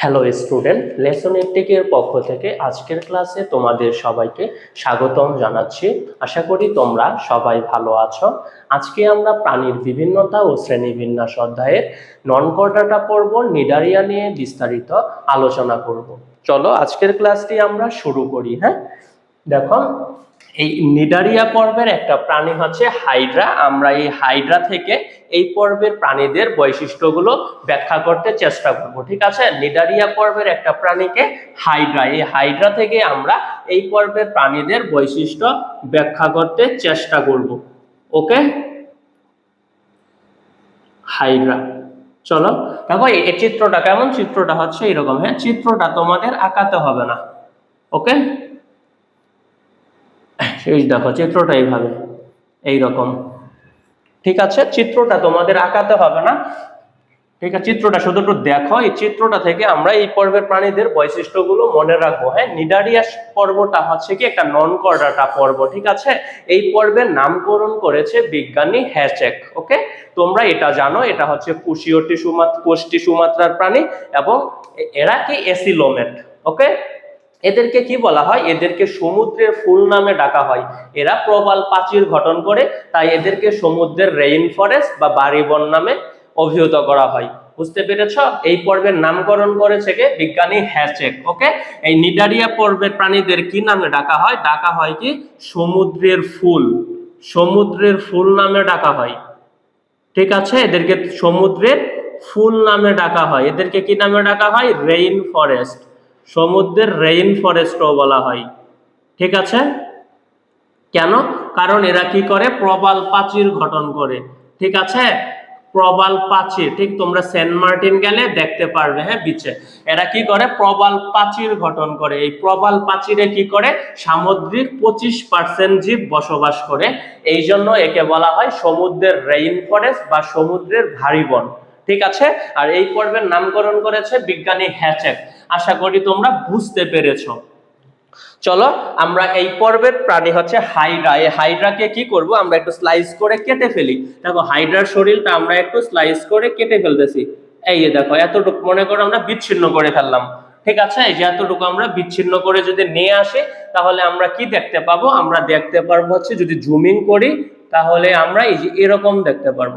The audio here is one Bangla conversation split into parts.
হ্যালো স্টুডেন্ট লেসন এর পক্ষ থেকে আজকের ক্লাসে তোমাদের সবাইকে স্বাগতম জানাচ্ছি। আশা করি তোমরা সবাই ভালো আছো। আজকে আমরা প্রাণীর বিভিন্নতা ও শ্রেণীবিন্যাস অধ্যায়ের নন কর্ডাটা পর্ব নিডারিয়া নিয়ে বিস্তারিত আলোচনা করব। চলো, আজকের ক্লাসটি আমরা শুরু করি হ্যাঁ? দেখো, এই নিডারিয়া পর্বের একটা প্রাণী হচ্ছে হাইড্রা। আমরা এই হাইড্রা থেকে এই পর্বের প্রাণীদের বৈশিষ্ট্যগুলো ব্যাখ্যা করতে চেষ্টা করব, ঠিক আছে? নিডারিয়া পর্বের একটা প্রাণীকে হাইড্রা, এই হাইড্রা থেকে আমরা এই পর্বের প্রাণীদের বৈশিষ্ট্য ব্যাখ্যা করতে চেষ্টা করব, ওকে? হাইড্রা, চলো। দেখো, এই চিত্রটা কেমন? চিত্রটা হচ্ছে এরকম হ্যাঁ? চিত্রটা তোমাদের আঁকাতে হবে না, ওকে? দেখো, চিত্রটা এইভাবে, এইরকম। ঠিক আছে? চিত্রটা তোমাদের আঁকাতে হবে না। ঠিক আছে? চিত্রটা শুধু একটু দেখো। এই চিত্রটা থেকে আমরা এই পর্বের প্রাণীদের বৈশিষ্ট্যগুলো মনে রাখব। হ্যাঁ নিডারিয়া পর্বটা হচ্ছে কি একটা নন কর্ডাটা পর্ব, ঠিক আছে? এই পর্বের নামকরণ করেছে বিজ্ঞানী হ্যাচেক, ওকে? তোমরা এটা জানো, এটা হচ্ছে পুষীয় টিস্যু পুষ্টি সুমাত্রার প্রাণী এবং এরা কি এসিলোমেট, ওকে? এদেরকে কি বলা হয়? এদেরকে সমুদ্রের ফুল নামে ডাকা হয়। এরা প্রবাল প্রাচীর গঠন করে, তাই এদেরকে সমুদ্রের রেইন ফরেস্ট বা বাড়িবন নামে অভিহিত করা হয়। বুঝতে পেরেছ? এই পর্বের নামকরণ করেছে কে? বিজ্ঞানী হ্যাচেক, ওকে? এই নিডারিয়া পর্বের প্রাণীদের কি নামে ডাকা হয়? ডাকা হয় কি? সমুদ্রের ফুল। সমুদ্রের ফুল নামে ডাকা হয়। ঠিক আছে? এদেরকে সমুদ্রের ফুল নামে ডাকা হয়। এদেরকে কি নামে ডাকা হয়? রেইন ফরেস্ট সমুদ্রের রেইন ফরেস্টও বলা হয়। ঠিক আছে? কেন? কারণ এরা কি করে? প্রবাল প্রাচীর গঠন করে। ঠিক আছে? প্রবাল প্রাচীর ঠিক? তোমরা সেন্ট মার্টিন গেলে দেখতে পারবে হ্যাঁ বিচে। এরা কি করে? প্রবাল প্রাচীর গঠন করে। এই প্রবাল প্রাচীরে কি করে? সামুদ্রিক পঁচিশ পার্সেন্ট জীব বসবাস করে। এই জন্য একে বলা হয় সমুদ্রের রেইন ফরেস্ট বা সমুদ্রের ভারী বন ঠিক আছে? আর এই পর্বের নামকরণ করেছে বিজ্ঞানী হ্যাচেক। আশা করি তোমরা বুঝতে পেরেছ। চলো, আমরা এই পর্বের প্রাণী হচ্ছে হাইড্রা। এই হাইড্রাকে কি করব? আমরা একটু স্লাইস করে কেটে ফেলি। দেখো, হাইড্রার শরীরটা আমরা একটু স্লাইস করে কেটে ফেলতেছি। এই যে দেখো, এতটুকু মনে করো আমরা বিচ্ছিন্ন করে ফেললাম। ঠিক আছে? এই যে এতটুকু আমরা বিচ্ছিন্ন করে যদি নিয়ে আসি, তাহলে আমরা কি দেখতে পাবো? আমরা দেখতে পারব হচ্ছে যদি জুমিং করি, তাহলে আমরা এই যে এরকম দেখতে পারব।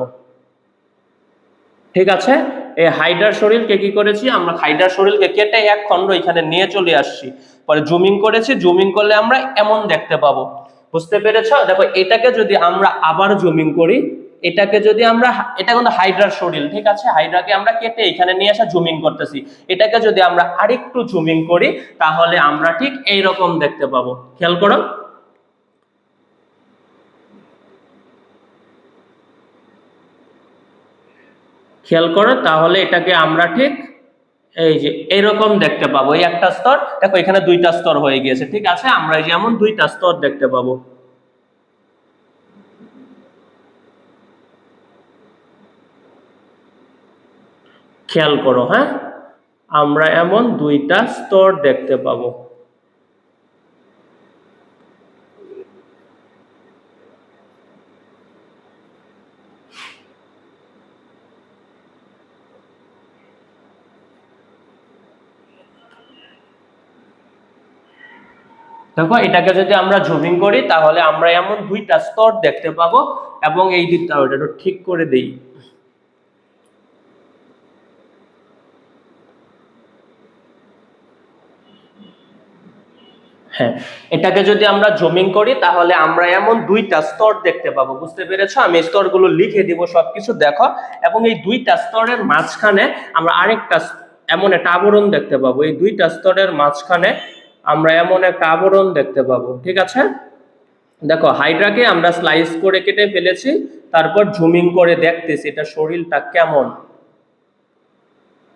ঠিক আছে? এই হাইডার শরীরকে কি করেছি? আমরা হাইডার শরীরকে কেটে এক খণ্ড এখানে নিয়ে চলে আসছি। পরে জুমিং করেছি, জুমিং করলে আমরা এমন দেখতে পাবো। বুঝতে পেরেছ? দেখো, এটাকে যদি আমরা আবার জুমিং করি, এটাকে যদি আমরা এটা কিন্তু হাইড্রার শরীর, ঠিক আছে? হাইড্রাকে আমরা কেটে এখানে নিয়ে আসা জুমিং করতেছি। এটাকে যদি আমরা আরেকটু জুমিং করি, তাহলে আমরা ঠিক এই রকম দেখতে পাবো। খেয়াল করো। খেয়াল করো, তাহলে এটাকে আমরা ঠিক এই যে এরকম দেখতে পাবো। এই একটা স্তর, দেখো এখানে দুইটা স্তর হয়ে গিয়েছে, ঠিক আছে? আমরা যেমন দুইটা স্তর দেখতে পাবো। খেয়াল করো হ্যাঁ? আমরা এমন দুইটা স্তর দেখতে পাবো। দেখো, এটাকে যদি আমরা জুমিং করি, তাহলে আমরা এমন দুইটা স্তর দেখতে পাবো এবং এই দিকটা ওটা একটু ঠিক করে দেই। হ্যাঁ এটাকে যদি আমরা জুমিং করি, তাহলে আমরা এমন দুইটা স্তর দেখতে পাবো, বুঝতে পেরেছ? আমি স্তরগুলো লিখে দিব, সবকিছু দেখো, এবং এই দুইটা স্তরের মাঝখানে আমরা আরেকটা এমন একটা আবরণ দেখতে পাবো। এই দুইটা স্তরের মাঝখানে আমরা এমন একটা আবরণ দেখতে পাবো, ঠিক আছে? দেখো, হাইড্রাকে আমরা স্লাইস করে কেটে ফেলেছি, তারপর জুমিং করে দেখতেছি এটা শরীরটা কেমন।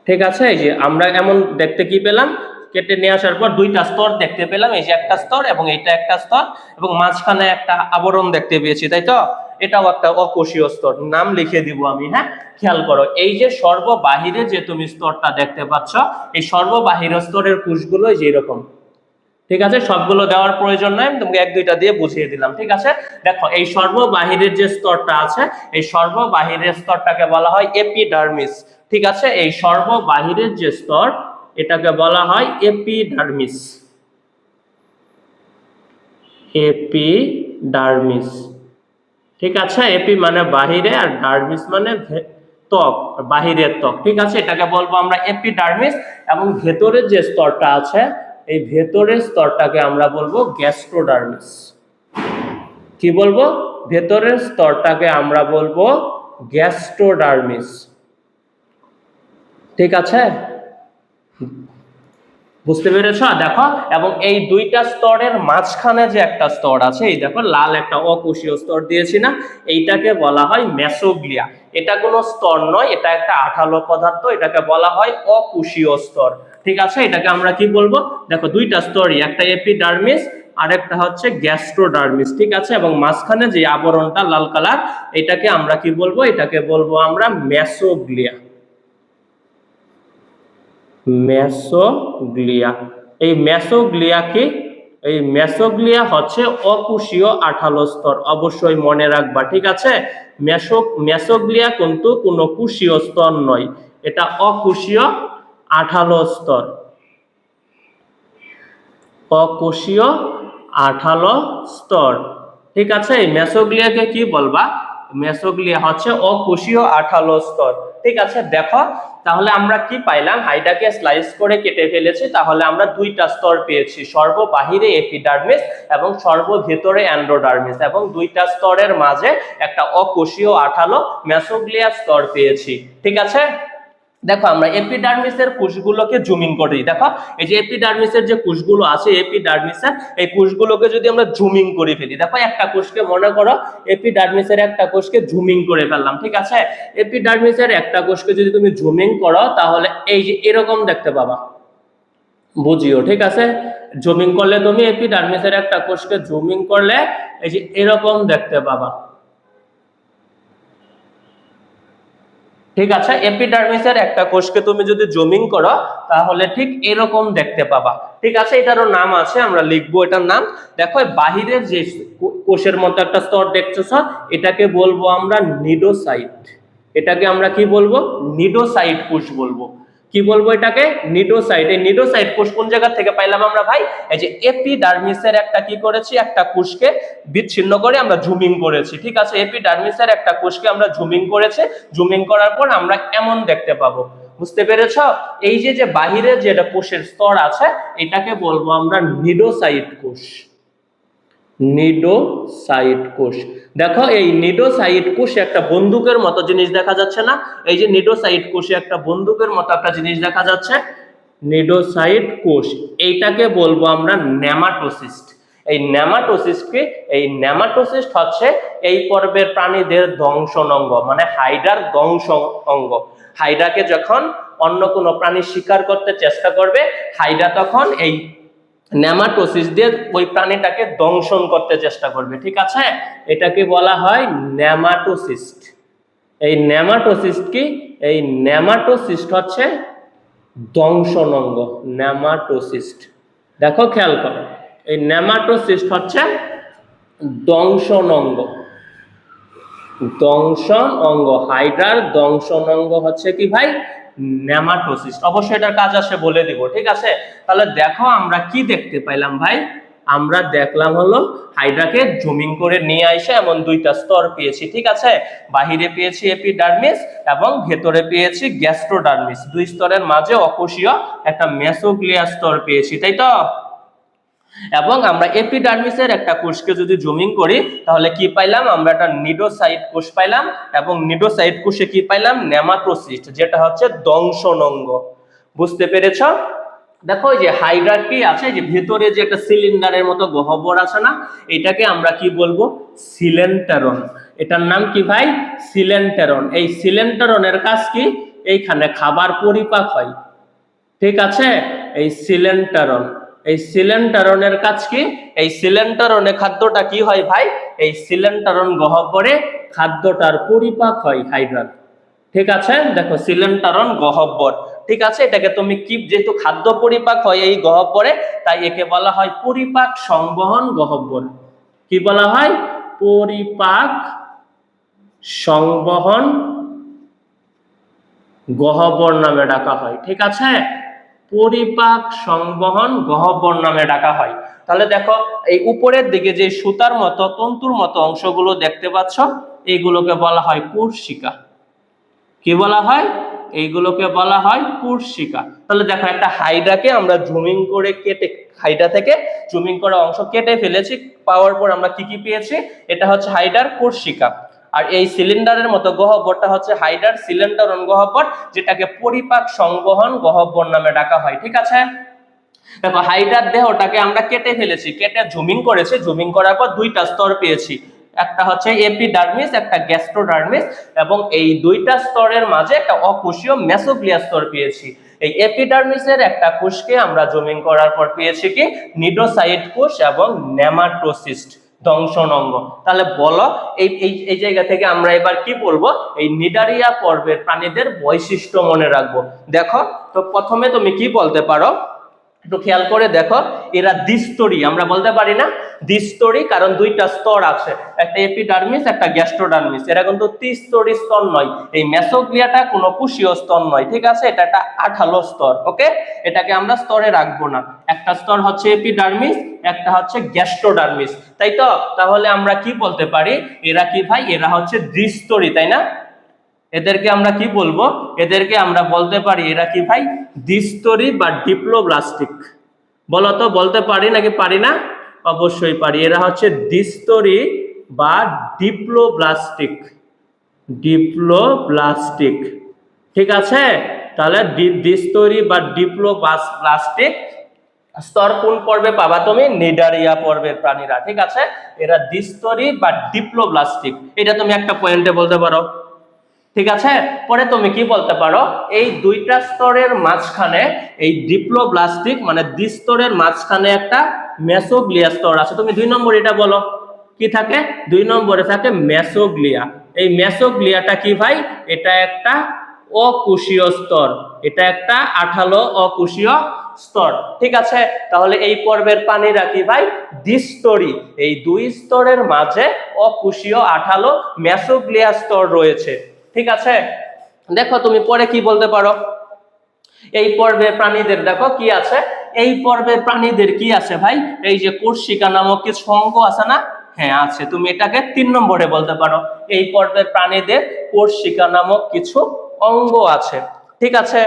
ঠিক আছে? এই যে আমরা এমন দেখতে কি পেলাম? কেটে নিয়ে আসার পর দুইটা স্তর দেখতে পেলাম, এই যে একটা স্তর এবং এটা একটা স্তর এবং মাঝখানে একটা আবরণ দেখতে পেয়েছি, তাই তো? এটাও একটা অকোষীয় স্তর, নাম লিখে দিব আমি হ্যাঁ? খেয়াল করো, এই যে সর্ববাহিরে যে তুমি স্তরটা দেখতে পাচ্ছ, এই সর্ববাহির স্তরের কোষগুলো যে এরকম ঠিক আছে? সবগুলো দেওয়ার প্রয়োজন নাই তোমাকে এক দুইটা দিয়ে বুঝিয়ে দিলাম, ঠিক আছে? দেখো, এই সর্ববাহিরের যে স্তরটা আছে, এই সর্ববাহিরের স্তরটাকে বলা হয় এপিডার্মিস ঠিক আছে? এই সর্ববাহিরের যে স্তর, এটাকে বলা হয় এপিডার্মিস এপিডার্মিস ঠিক আছে? এপি মানে বাহিরে আর ডার্মিস মানে ত্বক, বাহিরের ত্বক, ঠিক আছে? এটাকে বলব আমরা এপিডার্মিস এবং ভেতরের যে স্তরটা আছে এই ভেতরের স্তরটাকে আমরা বলব গ্যাস্ট্রোডার্মিস। কি বলব? ভেতরের স্তরটাকে আমরা বলব গ্যাস্ট্রোডার্মিস। ঠিক আছে? বুঝতে পেরেছ? দেখো, এবং এই দুইটা স্তরের মাঝখানে যে একটা স্তর আছে, এই দেখো, লাল একটা অকোষীয় স্তর দিয়েছি না, এইটাকে বলা হয় মেসোগ্লিয়া এটা কোনো স্তর নয়, এটা একটা আঠালো পদার্থ, এটাকে বলা হয় অকোষীয় স্তর। ঠিক আছে? এটাকে আমরা কি বলব? দেখো, দুইটা স্তরই একটা এপিডার্মিস আর একটা হচ্ছে গ্যাস্ট্রোডার্মিস ঠিক আছে? এবং মাঝখানে যে আবরণটা লাল কালার, এটাকে আমরা কি বলব? এটাকে বলব আমরা মেসোগ্লিয়া মেসোগ্লিয়া এই মেসোগ্লিয়া কি? এই মেসোগ্লিয়া হচ্ছে অকুশীয় আঠালো স্তর। অবশ্যই মনে রাখবা, ঠিক আছে? মেসো মেসোগ্লিয়া কিন্তু কোনো কুশীয় স্তর নয়। এটা অকুশীয় আঠালো স্তর। অকোষীয় আঠালো স্তর। ঠিক আছে মেসোগ্লিয়াকে কি বলবা? মেসোগ্লিয়া হচ্ছে অকোষীয় আঠালো স্তর। ঠিক আছে, দেখো, তাহলে আমরা কি পাইলাম? হাইডাকে স্লাইস করে কেটে ফেলেছি, তাহলে আমরা দুইটা স্তর পেয়েছি সর্ব বাহিরে এপিডার্মিস এবং সর্ব ভেতরে অ্যান্ড্রোডার্মিস, এবং দুইটা স্তরের মাঝে একটা অকোষীয় আঠালো মেসোগ্লিয়া স্তর পেয়েছি। ঠিক আছে? দেখো, আমরা এপিডার্মিসের কোষগুলোকে জুমিং করে দেখো, এই যে এপিডার্মিসের যে কোষগুলো আছে এপিডার্মিসের এই কোষগুলোকে যদি আমরা জুমিং করে ফেলি, দেখো, একটা কোষকে মনে করো এপিডার্মিসের একটা কোষকে জুমিং করে ফেললাম, ঠিক আছে? এপিডার্মিসের একটা কোষকে যদি তুমি জুমিং করো, তাহলে এই যে এরকম দেখতে পাবা। বুঝিও, ঠিক আছে? জুমিং করলে তুমি এপিডার্মিসের একটা কোষকে জুমিং করলে, এই যে এরকম দেখতে পাবা। ঠিক আছে? এপিডার্মিসের একটা কোষকে তুমি যদি জুমিং করো, তাহলে ঠিক এরকম দেখতে পাবা। ঠিক আছে? এটারও নাম আছে, আমরা লিখব এটার নাম। দেখো বাহিরের যে কোষের মতো একটা স্তর দেখতেছ এটাকে বলব আমরা নিডোসাইট। এটাকে আমরা কি বলব? নিডোসাইট কোষ বলব। কি বলব এটাকে? নিডোসাইট এই নিডোসাইট কোষ কোন জায়গা থেকে পাইলাম আমরা ভাই? এই যে এপিডার্মিসের একটা কি করেছি? একটা কোষকে বিচ্ছিন্ন করে আমরা জুমিং করেছি, ঠিক আছে? এপিডার্মিসের একটা কোষকে আমরা জুমিং করেছে। জুমিং করার পর আমরা এমন দেখতে পাবো। বুঝতে পেরেছ? এই যে যে বাহিরে যেটা কোষের স্তর আছে, এটাকে বলব আমরা নিডোসাইট কোষ। নিডোসাইট কোষ দেখো, এই নিডোসাইট কোষে একটা বন্দুকের মতো জিনিস দেখা যাচ্ছে না? এই যে নিডোসাইট কোষে একটা বন্দুকের মতো একটা জিনিস দেখা যাচ্ছে নিডোসাইট কোষ এইটাকে বলব আমরা নেমাটোসিস্ট। এই নেমাটোসিস্টকে এই নেমাটোসিস্ট হচ্ছে এই পর্বের প্রাণীদের দংশন অঙ্গ মানে হাইডার দংশ অঙ্গ হাইডাকে যখন অন্য কোনো প্রাণী শিকার করতে চেষ্টা করবে, হাইডা তখন এই নেমাটোসিস দিয়ে ওই প্রাণীটাকে দংশন করতে চেষ্টা করবে, ঠিক আছে? এটাকে বলা হয় নেমাটোসিস্ট। এই নেমাটোসিস্ট কি? এই নেমাটোসিস্ট হচ্ছে দংশন অঙ্গ, নেমাটোসিস্ট। দেখো, খেয়াল করো, এই নেমাটোসিস্ট হচ্ছে দংশন অঙ্গ। দংশন অঙ্গ হাইড্রার দংশন অঙ্গ হচ্ছে কি ভাই? নেমাটোসিস্ট অবশ্যই এটার কাজ আসে বলে দিব, ঠিক আছে? তাহলে দেখো আমরা কি দেখতে পাইলাম ভাই? আমরা দেখলাম হলো হাইড্রাকে জুমিং করে নিয়ে আসে এমন দুইটা স্তর পেয়েছি, ঠিক আছে? বাহিরে পেয়েছি এপিডার্মিস এবং ভেতরে পেয়েছি গ্যাস্ট্রোডার্মিস। দুই স্তরের মাঝে অকোষীয় একটা মেসোগ্লিয়া স্তর পেয়েছি, তাই তো? এবং আমরা এপিডার্মিসের একটা কোষকে যদি জুমিং করি, তাহলে কি পাইলাম? আমরা একটা নিডোসাইট কোষ পাইলাম এবং নিডোসাইট কোষে কি পাইলাম? নেমাটোসিস্ট, যেটা হচ্ছে দংশন অঙ্গ বুঝতে পেরেছ? দেখো যে হাইড্রার কি আছে যে ভেতরে যে একটা সিলিন্ডারের মতো গহ্বর আছে না, এটাকে আমরা কি বলব? সিলেন্টারন। এটার নাম কি ভাই? সিলেন্টারন। এই সিলেন্টারনের কাজ কি? এইখানে খাবার পরিপাক হয়। ঠিক আছে? এই সিলেন্টারন। এই সিলেন্টারনের কাজ কি? এই সিলেন্টারনে খাদ্যটা কি হয় ভাই? এই সিলেন্টারন গহ্বরে খাদ্যটার পরিপাক হয় হাইড্রাল। ঠিক আছে? দেখো সিলেন্টারন গহ্বর ঠিক আছে? এটাকে তুমি কি, যেহেতু খাদ্য পরিপাক হয় এই গহ্বরে তাই একে বলা হয় পরিপাক সংবহন গহ্বর কি বলা হয়? পরিপাক সংবহন গহ্বর নামে ডাকা হয়। ঠিক আছে? পরিপাক সংবহন গহ্বর নামে ডাকা হয়। তাহলে দেখো, এই উপরের দিকে যে সুতার মতো, তন্তুর মতো অংশগুলো দেখতে পাচ্ছ, এইগুলোকে বলা হয় কুর্ষিকা কি বলা হয়? এইগুলোকে বলা হয় কুর্ষিকা তাহলে দেখো, একটা হাইডাকে আমরা জুমিং করে কেটে, হাইডা থেকে জুমিং করা অংশ কেটে ফেলেছি, পাওয়ার পর আমরা কি কি পেয়েছি? এটা হচ্ছে হাইডার কুর্ষিকা আর এই সিলিন্ডারের মতো গহ্বরটা হচ্ছে হাইডার সিলিন্ডারন গহ্বর, যেটাকে পরিপাক সংবহন গহ্বর নামে ডাকা হয়, ঠিক আছে? দেখো, হাইডার দেহটাকে আমরা কেটে ফেলেছি, কেটে জুমিং করেছি, জুমিং করার পর দুইটা স্তর পেয়েছি। একটা হচ্ছে এপিডার্মিস একটা গ্যাস্ট্রোডার্মিস এবং এই দুইটা স্তরের মাঝে একটা অকোষীয় মেসোগ্লিয়া স্তর পেয়েছি। এই এপিডার্মিসের একটা কোষকে আমরা জুমিং করার পর পেয়েছি কি? নিডোসাইট কোষ এবং নেমাটোসিস্ট। দংশন অঙ্গ তাহলে বলো, এই এই এই জায়গা থেকে আমরা এবার কি বলব? এই নিডারিয়া পর্বের প্রাণীদের বৈশিষ্ট্য মনে রাখব। দেখো, তো প্রথমে তুমি কি বলতে পারো? একটু খেয়াল করে দেখো, এরা দ্বিস্তরী, আমরা বলতে পারি না দ্বিস্তরী, কারণ দুইটা স্তর আছে, একটা এপিডার্মিস একটা গ্যাস্ট্রোডার্মিস এরা কিন্তু ত্রিস্তরী স্তর নয়, এই মেসোগ্লিয়াটা কোনো কুশীয় স্তর নয়, ঠিক আছে? এটা একটা আঠালো স্তর, ওকে? এটাকে আমরা স্তরে রাখব না, একটা স্তর হচ্ছে এপিডার্মিস একটা হচ্ছে গ্যাস্ট্রোডার্মিস তাই তো? তাহলে আমরা কি বলতে পারি? এরা কি ভাই? এরা হচ্ছে দ্বিস্তরী, তাই না? এদেরকে আমরা কি বলব? এদেরকে আমরা বলতে পারি এরা কি ভাই? দ্বিস্তরী বা ডিপ্লোব্লাস্টিক। বলো তো বলতে পারি নাকি পারি না? অবশ্যই পারি। এরা হচ্ছে দ্বিস্তরী বা ডিপ্লোব্লাস্টিক। ডিপ্লোব্লাস্টিক। ঠিক আছে? তাহলে দ্বিস্তরী বা ডিপ্লোব্লাস্টিক স্তর কোন পর্বে পাবা তুমি? নিডারিয়া পর্বের প্রাণীরা। ঠিক আছে? এরা দ্বিস্তরী বা ডিপ্লোব্লাস্টিক। এটা তুমি একটা পয়েন্টে বলতে পারো। ঠিক আছে? পরে তুমি কি বলতে পারো? এই দুইটা স্তরের মাঝখানে এই ডিপ্লোব্লাস্টিক মানে দ্বিস্তরের মাঝখানে একটা মেসোগ্লিয়া স্তর আছে। তুমি দুই নম্বর এটা বলো। কি থাকে? দুই নম্বরে থাকে মেসোগ্লিয়া। এই মেসোগ্লিয়াটা কি ভাই? এটা একটা অকুশীয় স্তর। এটা একটা আঠালো অকুশীয় স্তর। ঠিক আছে? তাহলে এই পর্বের প্রাণীরা কি ভাই? দ্বিস্তরী। এই দুই স্তরের মাঝে অকুশীয় আঠালো মেসোগ্লিয়া স্তর রয়েছে। ঠিক আছে? দেখো তুমি পরে কি বলতে পারো? এই পর্বে প্রাণীদের, দেখো কি আছে? এই পর্বে প্রাণীদের কি আছে ভাই? এই যে কোর্শিকা নামক কিছু অঙ্গ আছে না? হ্যাঁ আছে। তুমি এটাকে তিন নম্বরে বলতে পারো। এই পর্বে প্রাণীদের কোর্শিকা নামক কিছু অঙ্গ আছে। ঠিক আছে?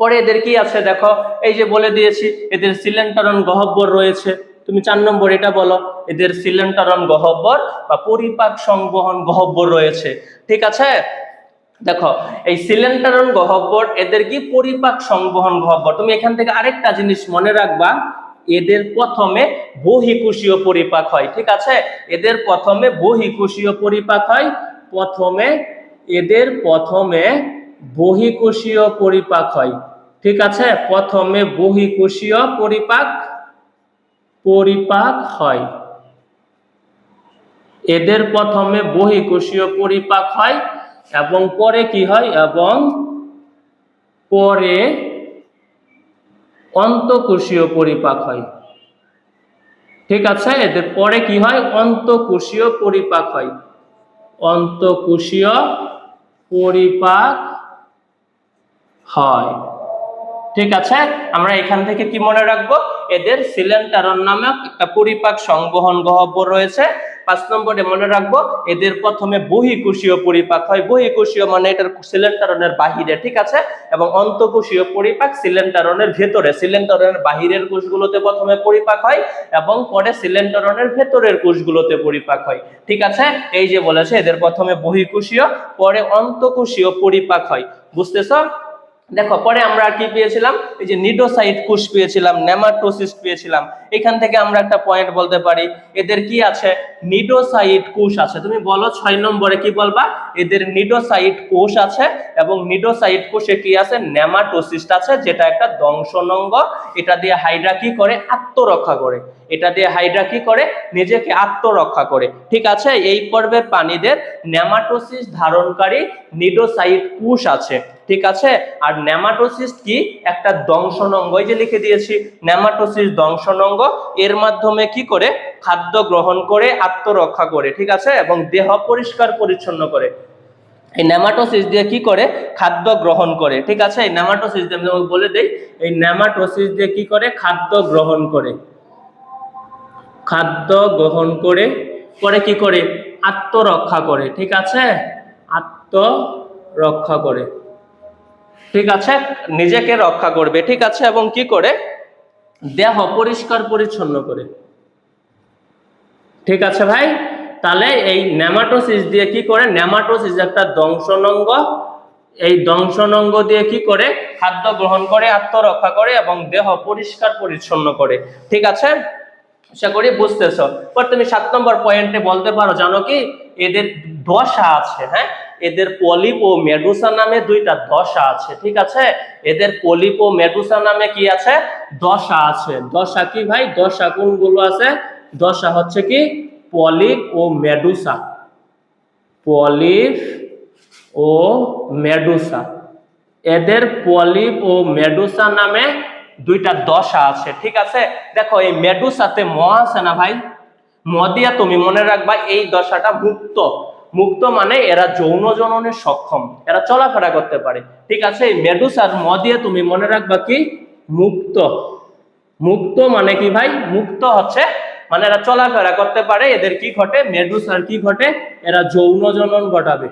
পরে এদের কি আছে? দেখো, এই যে বলে দিয়েছি, এদের সিলেন্টারন গহব্বর রয়েছে। তুমি চার নম্বর এটা বলো, এদের সিলেন্টারন গহব্বর বা পরিপাক সংবহন গহব্বর রয়েছে। ঠিক আছে? দেখো, এই সিলেন্টারন গহব্বর, এদের কি পরিপাক সংবহন গহব্বর? তুমি এখান থেকে আরেকটা জিনিস মনে রাখবা, এদের প্রথমে বহিকুশীয় পরিপাক হয়, ঠিক আছে? এদের প্রথমে বহিকুশীয় পরিপাক হয়, প্রথমে, এদের প্রথমে বহিকোষীয় পরিপাক হয়, ঠিক আছে? প্রথমে বহিকোষীয় পরিপাক পরিপাক হয়। এদের প্রথমে বহিকোষীয় পরিপাক হয় এবং পরে কি হয়? এবং পরে অন্তকোষীয় পরিপাক হয়। ঠিক আছে? এদের পরে কি হয়? অন্তকোষীয় পরিপাক হয়। অন্তকোষীয় পরিপাক হয়। ঠিক আছে? আমরা এখান থেকে কি মনে রাখব? এদের সিলেন্টারন নামক একটা পরিপাক সংবহন গহ্বর রয়েছে। পাঁচ নম্বরে মনে রাখব, এদের প্রথমে বহিকোষীয় পরিপাক হয়। বহিকোষীয় মানে এটার সিলেন্টারনের বাহিরে, ঠিক আছে? এবং অন্তকোষীয় পরিপাক সিলেন্টারনের ভেতরে। সিলেন্টারনের বাহিরের কোষগুলোতে প্রথমে পরিপাক হয় এবং পরে সিলেন্টারনের ভেতরের কোষগুলোতে পরিপাক হয়। ঠিক আছে? এই যে বলেছে, এদের প্রথমে বহিকোষীয়, পরে অন্তকোষীয় পরিপাক হয়। বুঝতেছো? দেখো, পরে আমরা কি পেয়েছিলাম? এই যে নিডোসাইট কোষ পেয়েছিলাম নেমাটোসিস্ট পেয়েছিলাম। এখান থেকে আমরা একটা পয়েন্ট বলতে পারি। এদের কি আছে? নিডোসাইট কোষ আছে। তুমি বলো ছয় নম্বরে কি বলবা? এদের নিডোসাইট কোষ আছে এবং নিডোসাইট কোষে কি আছে? নেমাটোসিস্ট আছে, যেটা একটা দংশনঙ্গ এটা দিয়ে হাইড্রা কি করে? আত্মরক্ষা করে। এটা দিয়ে হাইড্রা কি করে? নিজেকে আত্মরক্ষা করে। ঠিক আছে? এই পর্বের প্রাণীদের নেমাটোসিস ধারণকারী নিডোসাইট কোষ আছে। ঠিক আছে? আর নেমাটোসিস কি? একটা দংশনঙ্গ। এই যে লিখে দিয়েছি, নেমাটোসিস দংশনঙ্গ। এর মাধ্যমে কি করে? খাদ্য গ্রহণ করে, আত্মরক্ষা করে, ঠিক আছে? এবং দেহ পরিষ্কার পরিচ্ছন্ন করে। এই নেমাটোসিস দিয়ে কি করে? খাদ্য গ্রহণ করে, ঠিক আছে? এই নেমাটোসিস দিয়ে আমি বলে দেই, এই নেমাটোসিস দিয়ে কি করে? খাদ্য গ্রহণ করে। খাদ্য গ্রহণ করে পরে কি করে? আত্মরক্ষা করে, ঠিক আছে? আত্মরক্ষা করে। ঠিক আছে? নিজেকে রক্ষা করবে, ঠিক আছে? এবং কি করে? দেহ পরিষ্কার পরিচ্ছন্ন করে। ঠিক আছে ভাই? তাহলে এই নেমাটোসিস দিয়ে কি করে? নেমাটোসিস একটা দংশনঙ্গ এই দংশনঙ্গ দিয়ে কি করে? খাদ্য গ্রহণ করে, আত্মরক্ষা করে এবং দেহ পরিষ্কার পরিচ্ছন্ন করে। ঠিক আছে? আশা করি বুঝতেছ। পর তুমি সাত নম্বর পয়েন্টে বলতে পারো, জানো কি? এদের দশা আছে হ্যাঁ? এদের পলিপ ও মেডুসা নামে দুইটা দশা আছে, ঠিক আছে? এদের পলিপ ও মেডুসা নামে কি আছে? দশা আছে। দশা কি ভাই? দশা কোনগুলো আছে? দশা হচ্ছে কি? পলিপ ও মেডুসা। পলিপ ও মেডুসা। এদের পলিপ ও মেডুসা নামে দুইটা দশা আছে, ঠিক আছে? দেখো, এই মেডুসাতে ম আছে না ভাই? ম দিয়া তুমি মনে রাখবা এই দশাটা মুক্ত। মুক্ত মানে এরা যৌন জননে সক্ষম, এরা চলাফেরা করতে পারে। ঠিক আছে, এই মেডুসার ম দিয়ে তুমি মনে রাখবা কি? মুক্ত। মুক্ত মানে কি ভাই? মুক্ত হচ্ছে মানে এরা চলাফেরা করতে পারে, এদের কি ঘটে? মেডুসার কি ঘটে? এরা যৌন জনন ঘটাবে।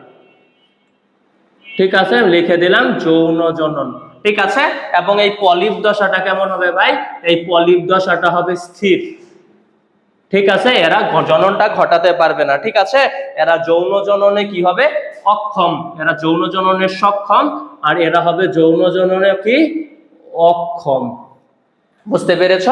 ঠিক আছে লিখে দিলাম যৌন জনন। ঠিক আছে, এবং এই পলিপ দশাটা কেমন হবে ভাই? এই পলিপ দশাটা হবে স্থির। ঠিক আছে? এরা জননটা ঘটাতে পারবে না, ঠিক আছে? এরা যৌন জননে কি হবে? অক্ষম। এরা যৌন জননে সক্ষম, আর এরা হবে যৌন জননে কি? অক্ষম। বুঝতে পেরেছ?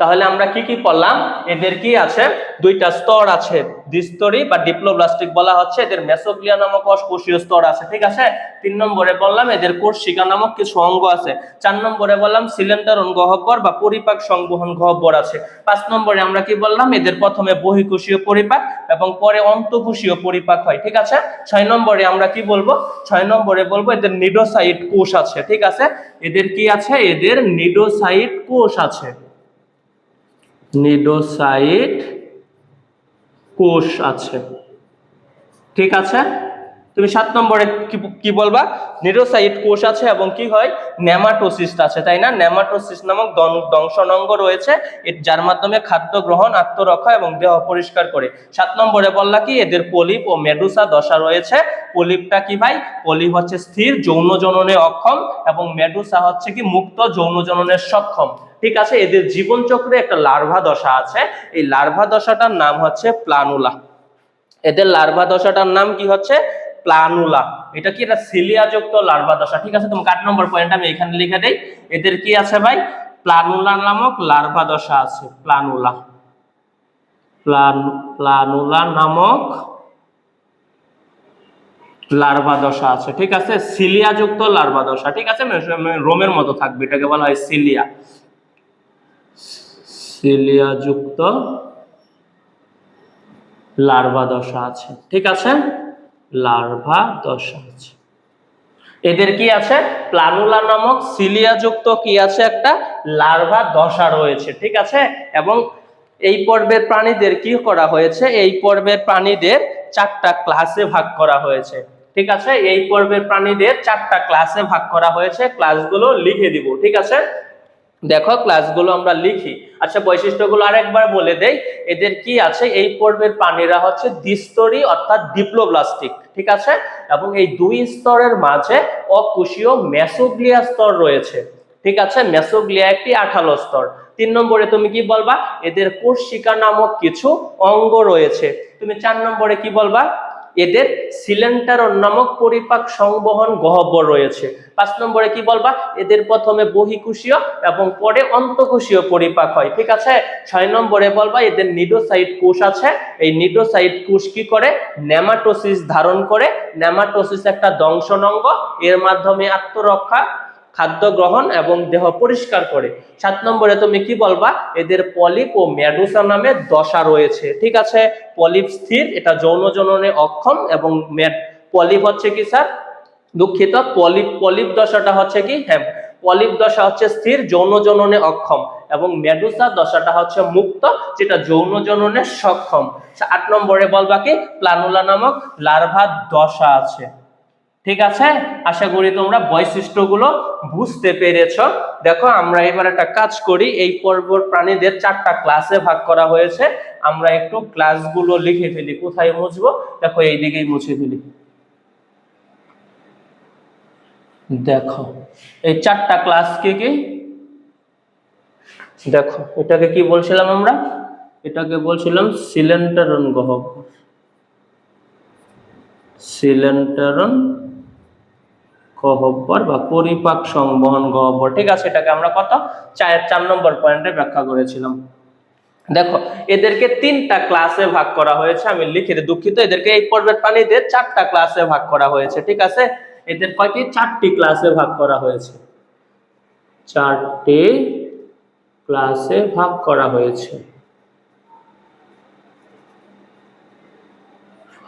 তাহলে আমরা কি কি পড়লাম? এদের কি আছে? দুইটা স্তর আছে, দ্বিস্তরী বা ডিপ্লোব্লাস্টিক বলা হচ্ছে। এদের মেসোগ্লিয়া নামক কোষীয় স্তর আছে, ঠিক আছে? তিন নম্বরে বললাম এদের কোষিকা নামক কিছু অঙ্গ আছে। চার নম্বরে বললাম সিলিন্ডার গহ্বর বা পরিপাক সংবহন গহ্বর আছে। পাঁচ নম্বরে আমরা কি বললাম? এদের প্রথমে বহিঃকোষীয় পরিপাক এবং পরে অন্তঃকোষীয় পরিপাক হয়, ঠিক আছে? ছয় নম্বরে আমরা কি বলব? ছয় নম্বরে বলব এদের নিডোসাইট কোষ আছে, ঠিক আছে? এদের কি আছে? এদের নিডোসাইট কোষ আছে। নিডোসাইট কোষ আছে। ঠিক আছে? তুমি সাত নম্বরে কি বলবা? নিরোসাইট কোষ আছে এবং কি হয়? নেমাটোসিস্ট আছে, তাই না? নেমাটোসিস নামক দংশনাঙ্গ রয়েছে। যার মাধ্যমে খাদ্য গ্রহণ, আত্মরক্ষা এবং দেহ পরিষ্কার করে। সাত নম্বরে বললা কি? এদের পলিপ ও মেডুসা দশা রয়েছে। পলিপটা কি ভাই? পলিপ হচ্ছে স্থির যৌন জননে অক্ষম এবং মেডুসা হচ্ছে কি? মুক্ত যৌন জননের সক্ষম। ঠিক আছে? এদের জীবন চক্রে একটা লার্ভা দশা আছে। এই লার্ভা দশাটার নাম হচ্ছে প্লানুলা। এদের লার্ভা দশাটার নাম কি হচ্ছে? প্লানুলা। এটা কি? এটা সিলিয়াযুক্ত লার্ভা দশা। ঠিক আছে তোমাকে আট নম্বর পয়েন্ট আমি এখানে লিখে দেই। এদের কি আছে ভাই? প্লানুলা নামক লার্ভা দশা আছে, প্লানুলা। প্লান, প্লানুলা নামক লার্ভা দশা আছে, ঠিক আছে? সিলিয়াযুক্ত লার্ভা দশা, ঠিক আছে? রোমের মতো থাকবে, এটাকে বলা হয় সিলিয়া। সিলিয়াযুক্ত লার্ভা দশা আছে, ঠিক আছে? লার্ভা দশা আছে এদের কি আছে? প্লানুলা নামক সিলিয়াযুক্ত কি আছে? একটা লার্ভা দশা রয়েছে, ঠিক আছে? এবং এই পর্বের প্রাণীদের কি করা হয়েছে? এই পর্বের প্রাণীদের চারটা ক্লাসে ভাগ করা হয়েছে, ঠিক আছে? এই পর্বের প্রাণীদের চারটা ক্লাসে ভাগ করা হয়েছে। ক্লাসগুলো লিখে দিব, ঠিক আছে? দেখো ক্লাসগুলো আমরা লিখি। আচ্ছা বৈশিষ্ট্যগুলো আরেকবার বলে দেই। এদের কি আছে? এই পর্বের প্রাণীরা হচ্ছে দ্বিস্তরী অর্থাৎ ডিপ্লোব্লাস্টিক ঠিক আছে? এবং এই দুই স্তরের মাঝে অকুশীয় মেসোগ্লিয়া স্তর রয়েছে, ঠিক আছে? মেসোগ্লিয়া একটি আঠালো স্তর। তিন নম্বরে তুমি কি বলবা? এদের কোষিকা নামক কিছু অঙ্গ রয়েছে। তুমি চার নম্বরে কি বলবা? এদের সিলেন্টারন নামক পরিপাক সংবহন গহ্বর রয়েছে। পাঁচ নম্বরে কি বলবা? এদের প্রথমে বহিকুষীয় এবং পরে অন্তঃকোষীয় পরিপাক হয়। ঠিক আছে? ছয় নম্বরে বলবা, এদের নিডোসাইট কোষ আছে। এই নিডোসাইট কোষ কি করে? নেমাটোসিস ধারণ করে। নেমাটোসিস একটা দংশন অঙ্গ এর মাধ্যমে আত্মরক্ষা খাদ্য গ্রহণ এবং দেহ পরিষ্কার করে। সাত নম্বরে তুমি কি বলবা? এদের পলিপ ও মেডুসা নামে দশা রয়েছে। ঠিক আছে? পলিপ স্থির, এটা যৌন জননে অক্ষম এবং পলিপ হচ্ছে কি স্যার? দুঃখিত, পলিপ পলিপ দশাটা হচ্ছে কি? হ্যাঁ পলিপ দশা হচ্ছে স্থির, যৌন জননে অক্ষম এবং মেডুসা দশাটা হচ্ছে মুক্ত, যেটা যৌন জননে সক্ষম। আট নম্বরে বলবা কি? প্লানুলা নামক লার্ভা দশা আছে। ঠিক আছে? আশা করি তোমরা বৈশিষ্ট্যগুলো বুঝতে পেরেছ। দেখো, আমরা এবার একটা কাজ করি। এই পর্বত প্রাণীদের চারটা ক্লাসে ভাগ করা হয়েছে। আমরা একটু ক্লাসগুলো লিখে ফেলি। কোথায় মুছবো? দেখো এই দিকেই মুছে ফেলি। দেখো, এই চারটা ক্লাস কি কি? দেখো, এটাকে কি বলছিলাম আমরা? এটাকে বলছিলাম সিলেন্টারন গহ্বর সিলেন্টারন গহ্বর বা পরিপাক সংবহন গহ্বর ঠিক আছে, এটাকে আমরা কত? চার চার নম্বর পয়েন্টে ব্যাখ্যা করেছিলাম। দেখো, এদেরকে তিনটা ক্লাসে ভাগ করা হয়েছে। আমি লিখে দুঃখিত, এদেরকে এই পর্বের প্রাণীদের চারটা ক্লাসে ভাগ করা হয়েছে। ঠিক আছে? এদের কয়টি? চারটি ক্লাসে ভাগ করা হয়েছে। চারটি ক্লাসে ভাগ করা হয়েছে।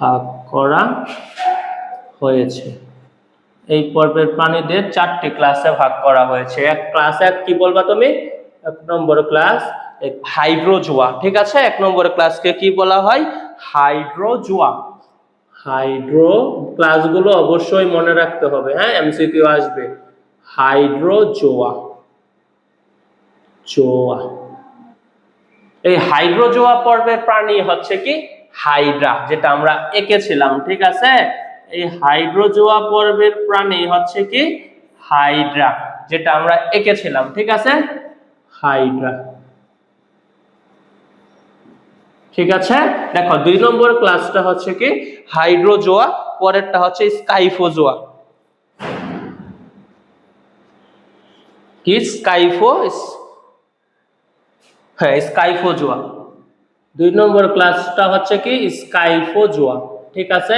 ভাগ করা হয়েছে। এই পর্বের প্রাণীদের চারটি ক্লাসে ভাগ করা হয়েছে। এক ক্লাস এক কি বলবা তুমি? এক নম্বর ক্লাস হাইড্রোজোয়া। ঠিক আছে? এক নম্বর ক্লাসকে কি বলা হয়? হাইড্রোজোয়া। হাইড্রো ক্লাসগুলো অবশ্যই মনে রাখতে হবে। হ্যাঁ এমসিকিউ আসবে। হাইড্রোজোয়া। জোয়া। এই হাইড্রোজোয়া পর্বের প্রাণী হচ্ছে কি? হাইড্রা, যেটা আমরা এঁকেছিলাম। ঠিক আছে? এই হাইড্রোজোয়া পর্বের প্রাণী হচ্ছে কি? হাইড্রা, যেটা আমরা এঁকেছিলাম, ঠিক আছে? হাইড্রা। ঠিক আছে? দেখো, দুই নম্বর ক্লাসটা হচ্ছে কি? হাইড্রোজোয়া, পরেরটা হচ্ছে স্কাইফোজোয়া। কি? স্কাইফো হ্যাঁ স্কাইফোজোয়া। দুই নম্বর ক্লাসটা হচ্ছে কি? স্কাইফোজোয়া। ঠিক আছে?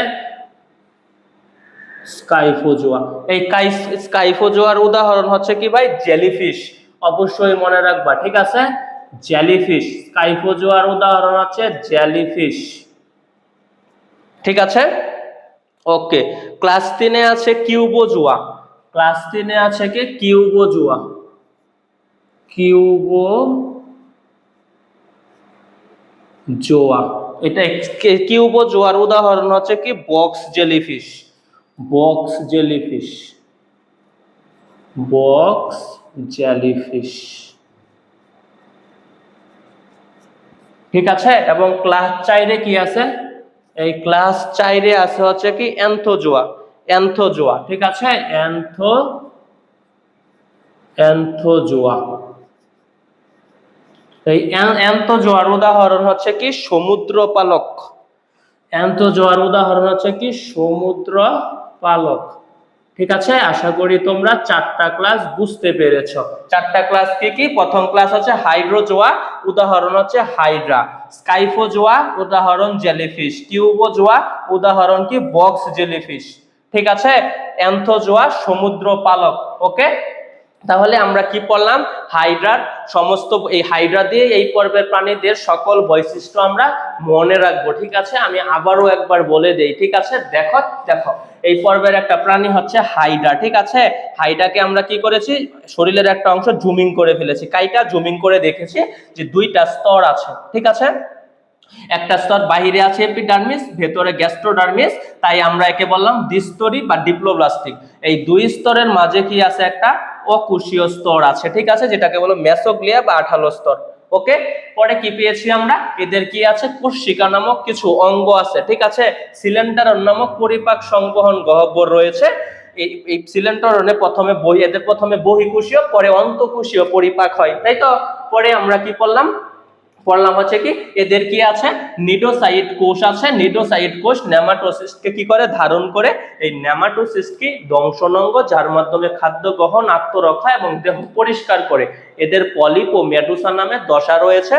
স্কাইফোজোয়া। এই কাই- স্কাইফোজোয়ার উদাহরণ হচ্ছে কি ভাই? জেলিফিশ। অবশ্যই মনে রাখবা, ঠিক আছে? জেলিফিশ। স্কাইফোজোয়ার উদাহরণ হচ্ছে জেলিফিশ। ঠিক আছে? ওকে, ক্লাস তিনে আছে কিউবোজোয়া। ক্লাস তিনে আছে কি? কিউবোজোয়া। কিউবো জোয়া এটা কিউবো জোয়ার উদাহরণ হচ্ছে কি? Box jellyfish. Box jellyfish. Box jellyfish. ঠিক আছে? এবং ক্লাস চাইরে কি আছে? এই ক্লাস চাইরে আছে হচ্ছে কি অ্যান্থোজোয়া অ্যান্থোজোয়া ঠিক আছে? অ্যান্থো অ্যান্থোজোয়া এই অ্যান্থোজোয়ার উদাহরণ হচ্ছে কি সমুদ্র পালক অ্যান্থোজোয়ার উদাহরণ হচ্ছে কি সমুদ্র পালক। ঠিক আছে? আশা করি তোমরা চারটা ক্লাস বুঝতে পেরেছ। চারটা ক্লাস কি কি? প্রথম ক্লাস হচ্ছে হাইড্রোজোয়া, উদাহরণ হচ্ছে হাইড্রা। স্কাইফোজোয়া, উদাহরণ জেলিফিশ। টিউবোজোয়া, উদাহরণ কি? Box jellyfish. ঠিক আছে? অ্যান্থোজোয়া, সমুদ্র পালক। ওকে? তাহলে আমরা কি পড়লাম? হাইড্রার সমস্ত এই হাইড্রা দিয়ে এই পর্বের প্রাণীদের সকল বৈশিষ্ট্য আমরা মনে রাখব, ঠিক আছে? আমি আবারও একবার বলে দেই, ঠিক আছে? দেখো দেখো, এই পর্বের একটা প্রাণী হচ্ছে হাইড্রা, ঠিক আছে? হাইড্রাকে আমরা কি করেছি? শরীরের একটা অংশ জুমিং করে ফেলেছি। কাইটা জুমিং করে দেখেছি যে দুইটা স্তর আছে, ঠিক আছে? একটা স্তর বাহিরে আছে এপিডার্মিস ভেতরে গ্যাস্ট্রোডার্মিস তাই আমরা একে বললাম দ্বিস্তরী বা ডিপ্লোব্লাস্টিক এই দুই স্তরের মাঝে কি আছে একটা? অকুশীয় স্তর আছে, ঠিক আছে? যেটাকে বলো মেসোগ্লিয়া বা আঠালো স্তর। ওকে? পরে কি পেয়েছি আমরা? এদের কি আছে? কোষিকা নামক কিছু অঙ্গ আছে, ঠিক আছে? সিলিন্ডার নামক পরিপাক সংবহন গহ্বর রয়েছে। এই সিলিন্ডারনে প্রথমে বই, এদের প্রথমে বহিকুশীয় পরে অন্তকুশীয় পরিপাক হয়, তাই তো? পরে আমরা কি করলাম? পড়লাম হচ্ছে কি, এদের কি আছে? নিডোসাইট কোষ আছে। নিডোসাইট কোষ নেমাটোসিস্টকে কি করে? ধারণ করে। এই নেমাটোসিস্ট কি দংশনাঙ্গ যার মাধ্যমে খাদ্য গ্রহণ, আত্মরক্ষা এবং দেহ পরিষ্কার করে। এদের পলিপ ও মেডুসা নামে দশা রয়েছে।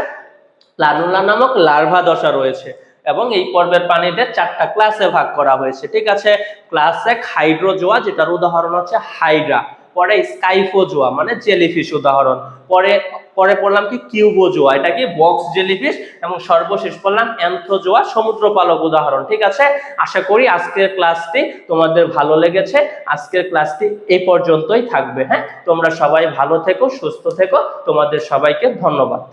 লানুলা নামক লার্ভা দশা রয়েছে। এবং এই পর্বের প্রাণীদের চারটা ক্লাসে ভাগ করা হয়েছে। ঠিক আছে? ক্লাস এক হাইড্রোজোয়া, যেটার উদাহরণ হচ্ছে হাইড্রা। পরে স্কাইফোজোয়া মানে জেলিফিশ উদাহরণ। পরে পরে পড়লাম কি কিউবোজোয়া এটা কি বক্স জেলিফিশ এবং সর্বশেষ পড়লাম অ্যান্থোজোয়া সমুদ্র পালক উদাহরণ, ঠিক আছে? আশা করি আজকের ক্লাসটি তোমাদের ভালো লেগেছে। আজকের ক্লাসটি এই পর্যন্তই থাকবে হ্যাঁ? তোমরা সবাই ভালো থেকো, সুস্থ থেকো। তোমাদের সবাইকে ধন্যবাদ।